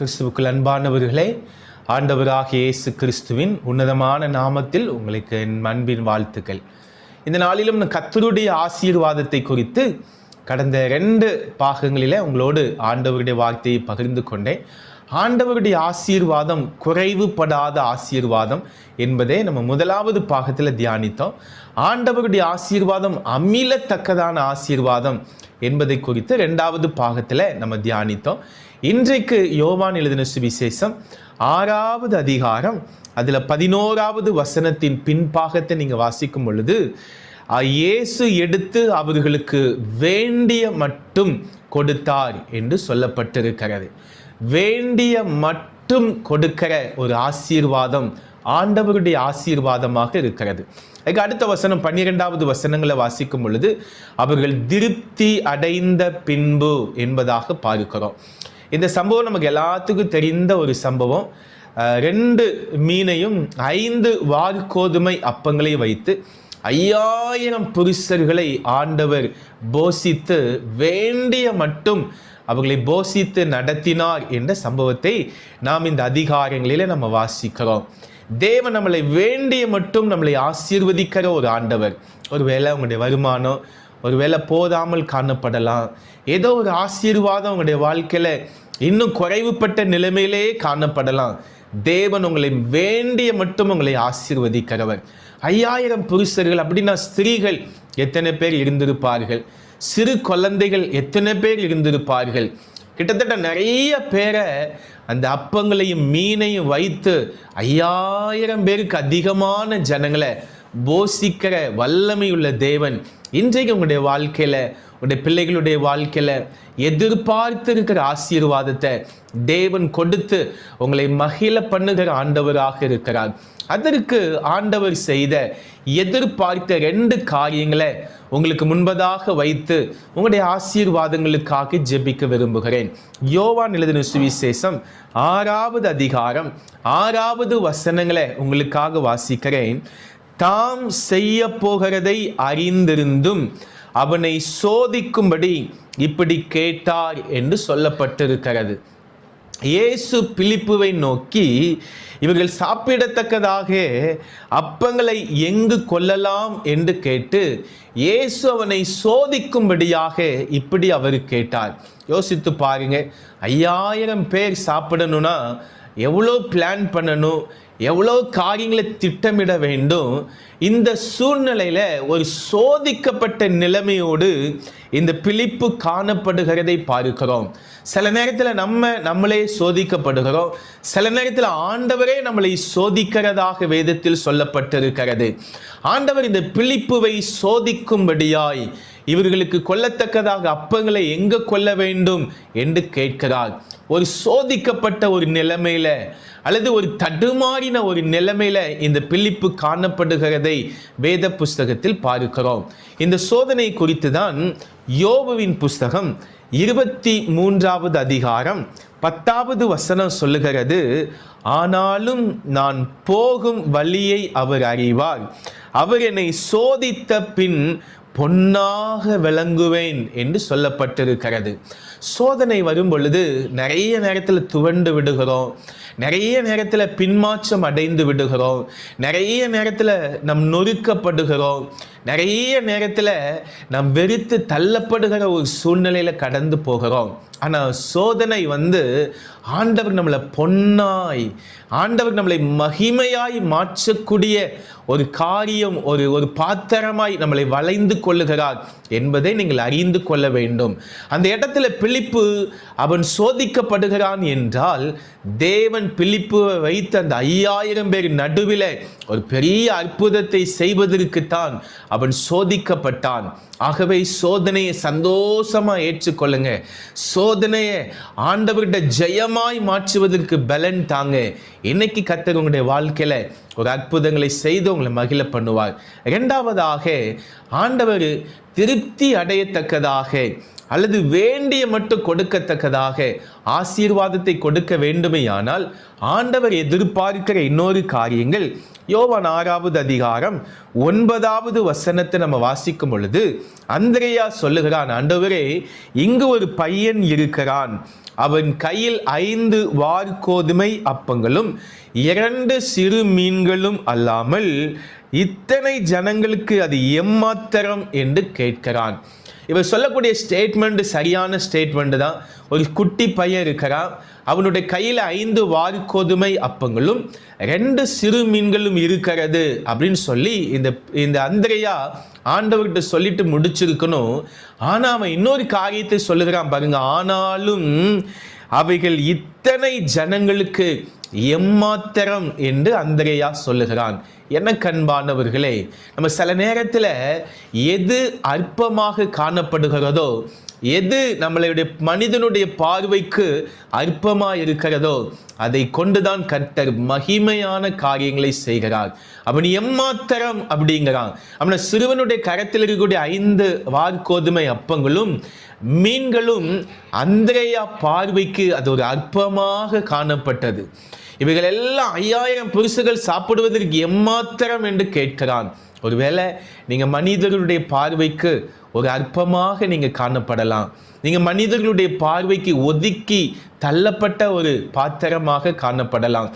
கிறிஸ்துவுக்குள் அன்பானவர்களே ஆண்டவராகிய இயேசு கிறிஸ்துவின் உன்னதமான நாமத்தில் உங்களுக்கு என் அன்பின் வாழ்த்துக்கள். இந்த நாளிலும் கத்தருடைய ஆசீர்வாதத்தை குறித்து கடந்த ரெண்டு பாகங்களிலே உங்களோடு ஆண்டவருடைய வார்த்தையை பகிர்ந்து கொண்டேன். ஆண்டவருடைய ஆசீர்வாதம் குறைவுபடாத ஆசீர்வாதம் என்பதே நம்ம முதலாவது பாகத்தில் தியானித்தோம். ஆண்டவருடைய ஆசீர்வாதம் அமிலத்தக்கதான ஆசீர்வாதம் என்பதை குறித்து ரெண்டாவது பாகத்தில் நம்ம தியானித்தோம். இன்றைக்கு யோவான் எழுதின சுவிசேஷம் ஆறாவது அதிகாரம் அதில் பதினோராவது வசனத்தின் பின்பாகத்தை நீங்கள் வாசிக்கும் பொழுது இயேசு எடுத்து அவர்களுக்கு வேண்டிய மட்டும் கொடுத்தார் என்று சொல்லப்பட்டிருக்கிறது. வேண்டிய மட்டும் கொடுக்கிற ஒரு ஆசீர்வாதம் ஆண்டவருடைய ஆசீர்வாதமாக இருக்கிறது. அதுக்கு அடுத்த வசனம் பன்னிரெண்டாவது வசனங்களை வாசிக்கும் பொழுது அவர்கள் திருப்தி அடைந்த பின்பு என்பதாக பார்க்கிறோம். இந்த சம்பவம் நமக்கு எல்லாத்துக்கும் தெரிந்த ஒரு சம்பவம். ரெண்டு மீனையும் ஐந்து வார்கோதுமை அப்பங்களை வைத்து ஐயாயிரம் புருஷர்களை ஆண்டவர் போஷித்து வேண்டிய மட்டும் அவர்களை போஷித்து நடத்தினார் என்ற சம்பவத்தை நாம் இந்த அதிகாரங்களிலே நம்ம வாசிக்கிறோம். தேவன் நம்மளை வேண்டிய மட்டும் நம்மளை ஆசீர்வதிக்கிற ஒரு ஆண்டவர். ஒருவேளை உங்களுடைய வருமானம் ஒருவேளை போதாமல் காணப்படலாம். ஏதோ ஒரு ஆசீர்வாதம் உங்களுடைய வாழ்க்கையில் இன்னும் குறைவுபட்ட நிலைமையிலேயே காணப்படலாம். தேவன் உங்களை வேண்டிய மட்டும் உங்களை ஆசீர்வதிக்கிறவர். ஐயாயிரம் புருஷர்கள் அப்படின்னா ஸ்திரீகள் எத்தனை பேர் இருந்திருப்பார்கள்? சிறு குழந்தைகள் எத்தனை பேர் இருந்திருப்பார்கள்? கிட்டத்தட்ட நிறைய பேரை அந்த அப்பங்களையும் மீனையும் வைத்து ஐயாயிரம் பேருக்கு அதிகமான ஜனங்களை போஷிக்கிற வல்லமையுள்ள தேவன். இன்றைக்கு உங்களுடைய வாழ்க்கையில் உங்களுடைய பிள்ளைகளுடைய வாழ்க்கையில் எதிர்பார்த்து இருக்கிற ஆசீர்வாதத்தை தேவன் கொடுத்து உங்களை மகிழ பண்ணுகிற ஆண்டவராக இருக்கிறார். அதற்கு ஆண்டவர் செய்த எதிர்பார்த்த ரெண்டு காரியங்களை உங்களுக்கு முன்பதாக வைத்து உங்களுடைய ஆசீர்வாதங்களுக்காக ஜெபிக்க விரும்புகிறேன். யோவான் எழுதின சுவிசேஷம் ஆறாவது அதிகாரம் ஆறாவது வசனங்களை உங்களுக்காக வாசிக்கிறேன். தாம் செய்ய போகிறதை அறிந்திருந்தும் அவனை சோதிக்கும்படி இப்படி கேட்டார் என்று சொல்லப்பட்டிருக்கிறது. இயேசு பிலிப்புவை நோக்கி இவர்கள் சாப்பிடத்தக்கதாக அப்பங்களை எங்கு கொள்ளலாம் என்று கேட்டு இயேசு அவனை சோதிக்கும்படியாக இப்படி அவர் கேட்டார். யோசித்து பாருங்க ஐயாயிரம் பேர் சாப்பிடணும்னா எவ்வளோ பிளான் பண்ணணும்? எவ்வளோ காரியங்களை திட்டமிட வேண்டும்? இந்த சூழ்நிலையில் ஒரு சோதிக்கப்பட்ட நிலைமையோடு இந்த பிழிப்பு காணப்படுகிறதை பார்க்கிறோம். சில நேரத்தில் நம்ம நம்மளே சோதிக்கப்படுகிறோம். சில நேரத்தில் ஆண்டவரே நம்மளை சோதிக்கிறதாக வேதத்தில் சொல்லப்பட்டிருக்கிறது. ஆண்டவர் இந்த பிழிப்புவை சோதிக்கும்படியாய் இவர்களுக்கு கொல்லத்தக்கதாக அப்பங்களை எங்க கொள்ள வேண்டும் என்று கேட்கிறார் ஒரு சோதிக்கப்பட்ட ஒரு நிலைமையில அல்லது ஒரு தடுமாறின ஒரு நிலைமையில இந்த பிலிப்பு காணப்படுகிறதை வேத புஸ்தகத்தில் பார்க்கிறோம். இந்த சோதனை குறித்து தான் யோபுவின் புஸ்தகம் இருபத்தி மூன்றாவது அதிகாரம் பத்தாவது வசனம் சொல்லுகிறது. ஆனாலும் நான் போகும் வழியை அவர் அறிவார். அவர் என்னை சோதித்த பின் பொன்னாக விளங்குவேன் என்று சொல்லப்பட்டிருக்கிறது. சோதனை வரும் பொழுது நிறைய நேரத்தில் துவண்டு விடுகிறோம். நிறைய நேரத்தில் பின்மாற்றம் அடைந்து விடுகிறோம். நிறைய நேரத்தில் நம் நொறுக்கப்படுகிறோம். நிறைய நேரத்தில் நாம் வெறுத்து தள்ளப்படுகிற ஒரு சூழ்நிலையில் கடந்து போகிறோம். ஆனால் சோதனை வந்து ஆண்டவர் நம்மளை பொன்னாய் ஆண்டவர் நம்மளை மகிமையாய் மாற்றக்கூடிய ஒரு காரியம் ஒரு ஒரு பாத்திரமாய் நம்மளை வளைந்து கொள்ளுகிறார் என்பதை நீங்கள் அறிந்து கொள்ள வேண்டும். அந்த இடத்துல பிலிப்பு அவன் சோதிக்கப்படுகிறான் என்றால் தேவன் பிலிப்புவை வைத்த அந்த ஐயாயிரம் பேர் நடுவில் ஒரு பெரிய அற்புதத்தை செய்வதற்குத்தான் அவன் சோதிக்கப்பட்டான். ஆகவே சோதனையை சந்தோஷமா ஏற்றுக்கொள்ளுங்க. சோதனையை ஆண்டவர்கிட்ட ஜெயமாய் மாற்றுவதற்கு பலன் தாங்க. இன்னைக்கு கத்தர் உங்களுடைய வாழ்க்கையில் ஒரு அற்புதங்களை செய்து உங்களை மகிழ பண்ணுவார். இரண்டாவதாக ஆண்டவர் திருப்தி அடையத்தக்கதாக அல்லது வேண்டிய மட்டும் கொடுக்கத்தக்கதாக ஆசீர்வாதத்தை கொடுக்க வேண்டுமையானால் ஆண்டவர் எதிர்பார்க்கிற இன்னொரு காரியங்கள் யோவான் ஆறாவது அதிகாரம் ஒன்பதாவது வசனத்தை நம்ம வாசிக்கும் பொழுது அந்திரையா சொல்லுகிறான் ஆண்டவரே இங்கு ஒரு பையன் இருக்கிறான். அவன் கையில் ஐந்து வார்கோதுமை அப்பங்களும் இரண்டு சிறு மீன்களும் அல்லாமல் இத்தனை ஜனங்களுக்கு அது எம்மாத்திரம்? என்று கேட்கிறான். இவர் சொல்லக்கூடிய ஸ்டேட்மெண்ட் சரியான ஸ்டேட்மெண்ட் தான். ஒரு குட்டி பையன் இருக்கிறான். அவனுடைய கையில் ஐந்து வார்கோதுமை அப்பங்களும் ரெண்டு சிறு மீன்களும் இருக்கிறது அப்படின்னு சொல்லி இந்த இந்த அந்திரையா ஆண்டவர்கிட்ட சொல்லிட்டு முடிச்சிருக்கணும். ஆனால் அவன் இன்னொரு காரியத்தை சொல்லுகிறான் பாருங்க. ஆனாலும் அவைகள் இத்தனை ஜனங்களுக்கு எம்மாத்திரம் என்று அந்திரையா சொல்லுகிறான். என்ன கண்பானவர்களே நம்ம சில நேரத்தில் எது அற்பமாக காணப்படுகிறதோ எது நம்மளுடைய மனிதனுடைய பார்வைக்கு அற்பமாக இருக்கிறதோ அதை கொண்டுதான் கர்த்தர் மகிமையான காரியங்களை செய்கிறார். அவன் எம்மாத்திரம் அப்படிங்கிறான். அவனை சிறுவனுடைய கரத்தில் இருக்கக்கூடிய ஐந்து வார்கோதுமை அப்பங்களும் மீன்களும் அந்திரையா பார்வைக்கு அது ஒரு அற்பமாக காணப்பட்டது. இவைகள் எல்லாம் ஐயாயிரம் புருஷர்கள் சாப்பிடுவதற்கு எம்மாத்திரம் என்று கேட்கிறான். ஒருவேளை நீங்கள் மனிதர்களுடைய பார்வைக்கு ஒரு அற்பமாக நீங்கள் காணப்படலாம். நீங்கள் மனிதர்களுடைய பார்வைக்கு ஒதுக்கி தள்ளப்பட்ட ஒரு பாத்திரமாக காணப்படலாம்.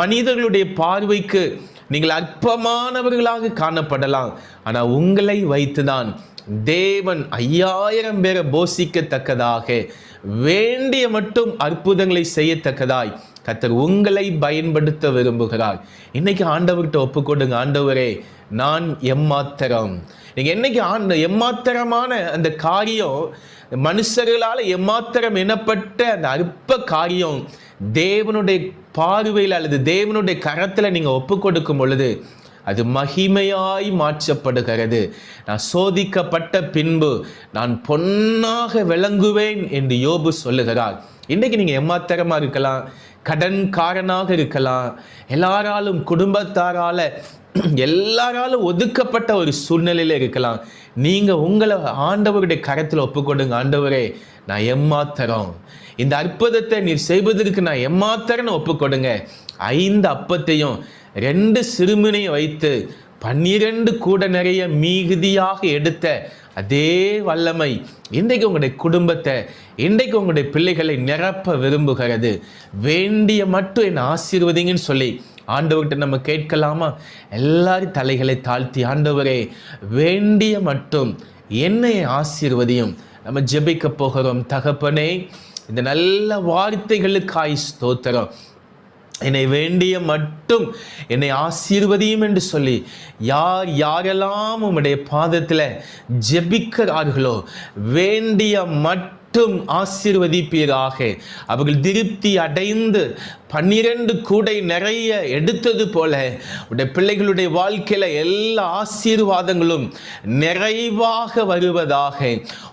மனிதர்களுடைய பார்வைக்கு நீங்கள் அற்பமானவர்களாக காணப்படலாம். ஆனால் உங்களை வைத்துதான் தேவன் ஐயாயிரம் பேரை போஷிக்கத்தக்கதாக வேண்டிய மட்டும் அற்புதங்களை செய்யத்தக்கதாய் கத்தர் உங்களை பயன்படுத்த விரும்புகிறார். இன்னைக்கு ஆண்டவர்கிட்ட ஒப்புக்கொடுங்க ஆண்டவரே நான் எம்மாத்திரம். நீங்க என்னைக்கு ஆண்ட எம்மாத்திரமான அந்த காரியம் மனுஷர்களால் எம்மாத்திரம் எனப்பட்ட அந்த அற்ப காரியம் தேவனுடைய பார்வையில் அல்லது தேவனுடைய கரத்தில் நீங்கள் ஒப்பு கொடுக்கும் பொழுது அது மகிமையாய் மாற்றப்படுகிறது. நான் சோதிக்கப்பட்ட பின்பு நான் பொன்னாக விளங்குவேன் என்று யோபு சொல்லுகிறார். இன்றைக்கு நீங்கள் எம்மாத்திரமாக இருக்கலாம் கடன்காரனாக இருக்கலாம். எல்லாராலும் குடும்பத்தாரால எல்லாராலும் ஒதுக்கப்பட்ட ஒரு சூழ்நிலையில் இருக்கலாம். நீங்கள் உங்களை ஆண்டவருடைய கரத்தில் ஒப்புக்கொடுங்க. ஆண்டவரே நான் எம்மாத்தரம் இந்த அற்புதத்தை நீர் செய்வதற்கு நான் எம்மாத்திரன்னு ஒப்புக்கொடுங்க. ஐந்து அப்பத்தையும் ரெண்டு சிறுமினையும் வைத்து பன்னிரண்டு கூட நிறைய மிகுதியாக எடுத்த அதே வல்லமை இன்றைக்கு உங்களுடைய குடும்பத்தை இன்றைக்கு உங்களுடைய பிள்ளைகளை நிரப்ப விரும்புகிறது. வேண்டிய மட்டும் என்னை ஆசீர்வதிங்கன்னு சொல்லி ஆண்டவர்கிட்ட நம்ம கேட்கலாமா? எல்லாரும் தலைகளை தாழ்த்தி ஆண்டவரே வேண்டிய மட்டும் என்னை ஆசீர்வதியும். நம்ம ஜெபிக்க போகிறோம். தகப்பனே இந்த நல்ல வார்த்தைகளுக்காய் ஸ்தோத்திரம். என்னை வேண்டிய மட்டும் என்னை ஆசீர்வதியும் என்று சொல்லி யார் யாரெல்லாம் உம்முடைய பாதத்தில் ஜெபிக்கிறார்களோ வேண்டிய மட்டும் ஆசீர்வதிப்பீராக. அவர்கள் திருப்தி அடைந்து பன்னிரண்டு கூடை நிறைய எடுத்தது போல உடைய பிள்ளைகளுடைய வாழ்க்கையில் எல்லா ஆசீர்வாதங்களும் நிறைவாக வருவதாக.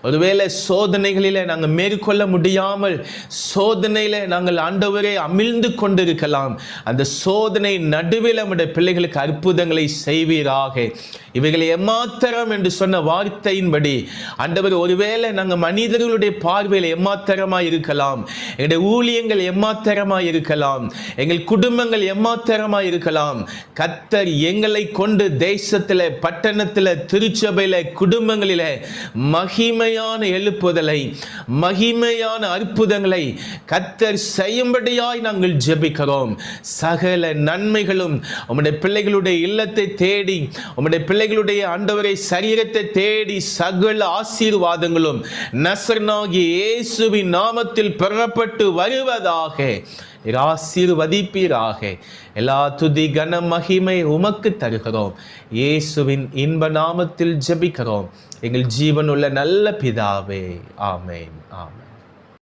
ஒருவேளை சோதனைகளில் நாங்கள் மேற்கொள்ள முடியாமல் சோதனையில் நாங்கள் ஆண்டவரே அமிழ்ந்து கொண்டிருக்கலாம். அந்த சோதனை நடுவில் நம்முடைய பிள்ளைகளுக்கு அற்புதங்களை செய்வீராக. இவைகளை எம்மாத்திரம் என்று சொன்ன வார்த்தையின்படி ஆண்டவர் ஒருவேளை நாங்கள் மனிதர்களுடைய பார்வையில் எம்மாத்திரமாக இருக்கலாம் எங்களுடைய ஊழியங்கள் எம்மாத்திரமாக இருக்கலாம் எங்கள் குடும்பங்கள் எம்மாத்திரமா இருக்கலாம். கத்தர் எங்களை கொண்டு தேசத்தில் பட்டணத்தில் திருச்சபையில் குடும்பங்களில் மகிமையான எழுப்புதலை மகிமையான அற்புதங்களை கத்தர் செய்யும்படியாய் நாங்கள் ஜெபிக்கிறோம். சகல நன்மைகளும் உம்முடைய பிள்ளைகளுடைய இல்லத்தை தேடி உம்முடைய பிள்ளைகளுடைய ஆண்டவரை சரீரத்தை தேடி சகல ஆசீர்வாதங்களும் நசர்னாகி இயேசுவின் நாமத்தில் பெறப்பட்டு வருவதாக நீர் ஆசீர்வதிப்பீராக எல்லா துதி கன மகிமை உமக்கு தருகிறோம். இயேசுவின் இன்ப நாமத்தில் ஜபிக்கிறோம். எங்கள் ஜீவனுள்ள நல்ல பிதாவே. ஆமேன். ஆமேன்.